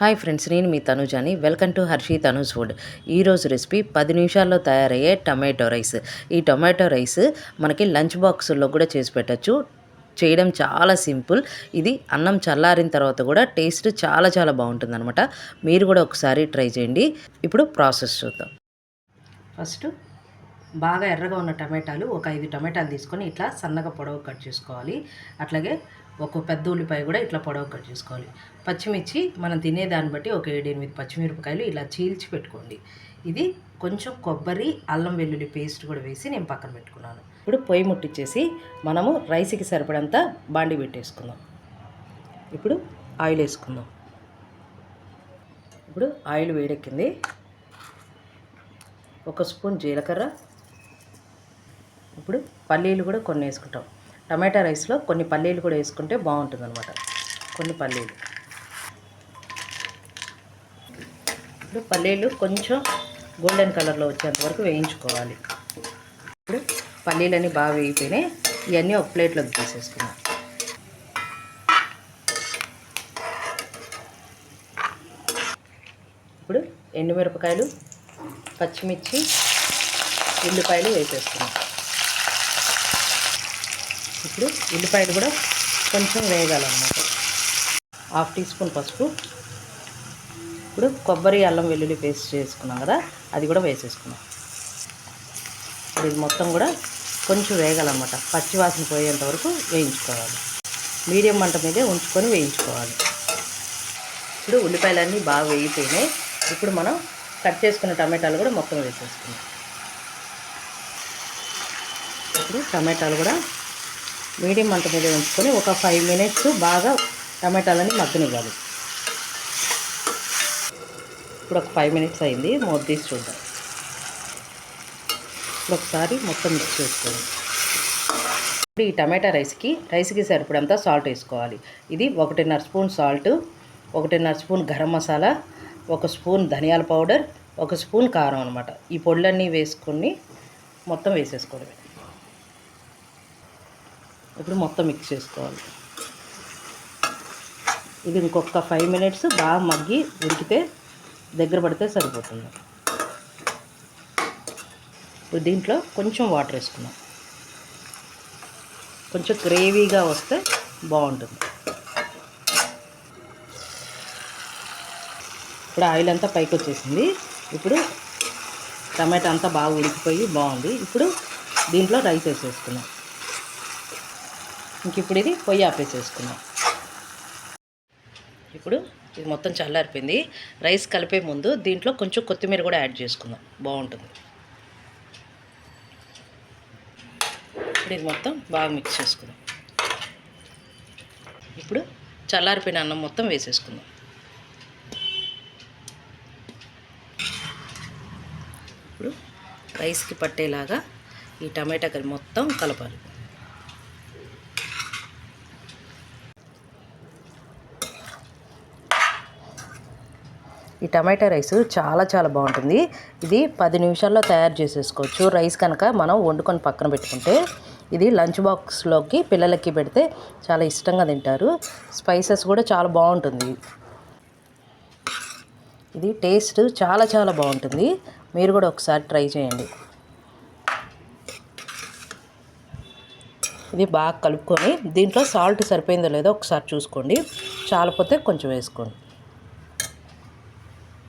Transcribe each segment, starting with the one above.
Hi friends నేను మీ తనుజాని. Welcome to Harshi Tanuj food. ఈరోజు రెసిపీ పది నిమిషాల్లో తయారయ్యే టమాటో రైస్. ఈ టమాటో రైస్ మనకి లంచ్ బాక్సుల్లో కూడా చేసి పెట్టచ్చు. చేయడం చాలా సింపుల్. ఇది అన్నం చల్లారిన తర్వాత కూడా టేస్ట్ చాలా చాలా బాగుంటుంది అనమాట మీరు కూడా ఒకసారి ట్రై చేయండి. ఇప్పుడు ప్రాసెస్ చూద్దాం. ఫస్ట్ బాగా ఎర్రగా ఉన్న టమాటాలు ఒక ఐదు టమాటాలు తీసుకొని ఇట్లా సన్నగా పొడవు కట్ చేసుకోవాలి. అట్లాగే ఒక పెద్ద ఉల్లిపాయ కూడా ఇట్లా పొడవు కట్ చేసుకోవాలి. పచ్చిమిర్చి మనం తినేదాన్ని బట్టి ఒక ఏడు ఎనిమిది పచ్చిమిరపకాయలు ఇలా చీల్చి పెట్టుకోండి. ఇది కొంచెం కొబ్బరి అల్లం వెల్లుల్లి పేస్ట్ కూడా వేసి నేను పక్కన పెట్టుకున్నాను. ఇప్పుడు పొయ్యి ముట్టించేసి మనము రైస్కి సరిపడంత బాండి పెట్టేసుకుందాం. ఇప్పుడు ఆయిల్ వేసుకుందాం. ఇప్పుడు ఆయిల్ వేడెక్కింది. ఒక స్పూన్ జీలకర్ర ఇప్పుడు పల్లీలు కూడా కొన్ని వేసుకుంటాం. టమాటా రైస్లో కొన్ని పల్లీలు కూడా వేసుకుంటే బాగుంటుంది అనమాట కొన్ని పల్లీలు. ఇప్పుడు పల్లీలు కొంచెం గోల్డెన్ కలర్లో వచ్చేంత వరకు వేయించుకోవాలి. ఇప్పుడు పల్లీలన్నీ బాగా వేగిపోయినాయి. ఇవన్నీ ఒక ప్లేట్లోకి తీసేసుకున్నాం. ఇప్పుడు ఎండుమిరపకాయలు పచ్చిమిర్చి ఉల్లిపాయలు వేసేసుకున్నాం ఇప్పుడు ఉల్లిపాయలు కూడా కొంచెం వేయగాలన్నమాట హాఫ్ టీ స్పూన్ పసుపు. ఇప్పుడు కొబ్బరి అల్లం వెల్లుల్లి పేస్ట్ చేసుకున్నాం కదా అది కూడా వేసేసుకున్నాం. ఇప్పుడు ఇది మొత్తం కూడా కొంచెం వేగాలన్నమాట. పచ్చివాసన పోయేంత వరకు వేయించుకోవాలి. మీడియం మంట మీదే ఉంచుకొని వేయించుకోవాలి. ఇప్పుడు ఉల్లిపాయలన్నీ బాగా వేగిపోయినాయి. ఇప్పుడు మనం కట్ చేసుకున్న టమాటాలు కూడా మొత్తం వేసేసుకున్నాం ఇప్పుడు టమాటాలు కూడా మీడియం మంట మీద ఉంచుకొని ఒక ఫైవ్ మినిట్స్ బాగా టమాటాలని మగ్గనివ్వాలి. ఇప్పుడు ఒక ఫైవ్ మినిట్స్ అయింది మూత తీసి చూద్దాం. ఇప్పుడు ఒకసారి మొత్తం మిక్స్ చేసుకోండి ఇప్పుడు ఈ టమాటా రైస్కి రైస్కి సరిపడంతా సాల్ట్ వేసుకోవాలి. ఇది ఒకటిన్నర స్పూన్ సాల్ట్ ఒకటిన్నర స్పూన్ గరం మసాలా ఒక స్పూన్ ధనియాల పౌడర్ ఒక స్పూన్ కారం అనమాట ఈ పొళ్ళన్నీ వేసుకొని మొత్తం వేసేసుకోవడమే. ఇప్పుడు మొత్తం మిక్స్ చేసుకోవాలి. ఇది ఇంకొక ఫైవ్ మినిట్స్ బాగా మగ్గి ఉడికితే దగ్గర పడితే సరిపోతుంది. ఇప్పుడు దీంట్లో కొంచెం వాటర్ వేసుకున్నాం కొంచెం గ్రేవీగా వస్తే బాగుంటుంది. ఇప్పుడు ఆయిల్ అంతా పైకి వచ్చేసింది. ఇప్పుడు టమాటా అంతా బాగా ఉడికిపోయి బాగుంది. ఇప్పుడు దీంట్లో రైస్ వేసేసుకున్నాం ఇంక ఇప్పుడు ఇది పొయ్యి ఆపేసేసుకున్నాం. ఇప్పుడు ఇది మొత్తం చల్లారిపోయింది. రైస్ కలిపే ముందు దీంట్లో కొంచెం కొత్తిమీర కూడా యాడ్ చేసుకుందాం. బాగుంటుంది. ఇప్పుడు ఇది మొత్తం బాగా మిక్స్ చేసుకుందాం. ఇప్పుడు చల్లారిపోయిన అన్నం మొత్తం వేసేసుకుందాం. ఇప్పుడు రైస్కి పట్టేలాగా ఈ టమాటా కర్రీ మొత్తం కలపాలి. ఈ టమాటా రైస్ చాలా చాలా బాగుంటుంది. ఇది పది నిమిషాల్లో తయారు చేసేసుకోవచ్చు. రైస్ కనుక మనం వండుకొని పక్కన పెట్టుకుంటే ఇది లంచ్ బాక్స్లోకి పిల్లలకి పెడితే చాలా ఇష్టంగా తింటారు. స్పైసెస్ కూడా చాలా బాగుంటుంది. ఇది టేస్ట్ చాలా చాలా బాగుంటుంది. మీరు కూడా ఒకసారి ట్రై చేయండి. ఇది బాగా కలుపుకొని దీంట్లో సాల్ట్ సరిపోయిందో లేదో ఒకసారి చూసుకోండి. చాలపోతే కొంచెం వేసుకోండి.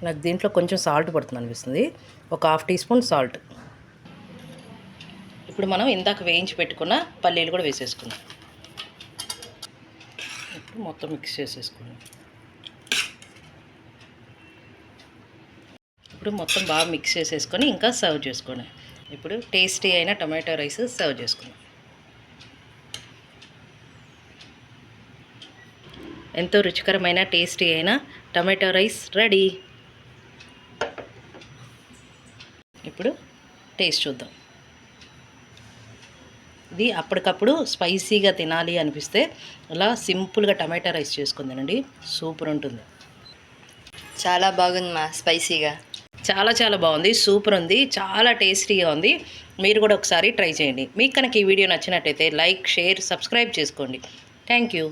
నాకు దీంట్లో కొంచెం సాల్ట్ పడుతుంది అనిపిస్తుంది. ఒక హాఫ్ టీ స్పూన్ సాల్ట్ ఇప్పుడు మనం ఇందాక వేయించి పెట్టుకున్న పల్లీలు కూడా వేసేసుకుందాం. ఇప్పుడు మొత్తం మిక్స్ చేసేసుకుందాం. ఇప్పుడు మొత్తం బాగా మిక్స్ చేసేసుకొని ఇంకా సర్వ్ చేసుకోండి. ఇప్పుడు టేస్టీ అయిన టొమాటో రైస్ సర్వ్ చేసుకుందాం. ఎంతో రుచికరమైన టేస్టీ అయిన టమాటో రైస్ రెడీ ఇప్పుడు టేస్ట్ చూద్దాం. ఇది అప్పటికప్పుడు స్పైసీగా తినాలి అనిపిస్తే అలా సింపుల్గా టమాటా రైస్ చేసుకుందానండి సూపర్ ఉంటుంది. చాలా బాగుంది మా స్పైసీగా. చాలా చాలా బాగుంది. సూపర్ ఉంది. చాలా టేస్టీగా ఉంది. మీరు కూడా ఒకసారి ట్రై చేయండి. మీకు కనుక ఈ వీడియో నచ్చినట్టయితే లైక్ షేర్ సబ్స్క్రైబ్ చేసుకోండి. Thank you.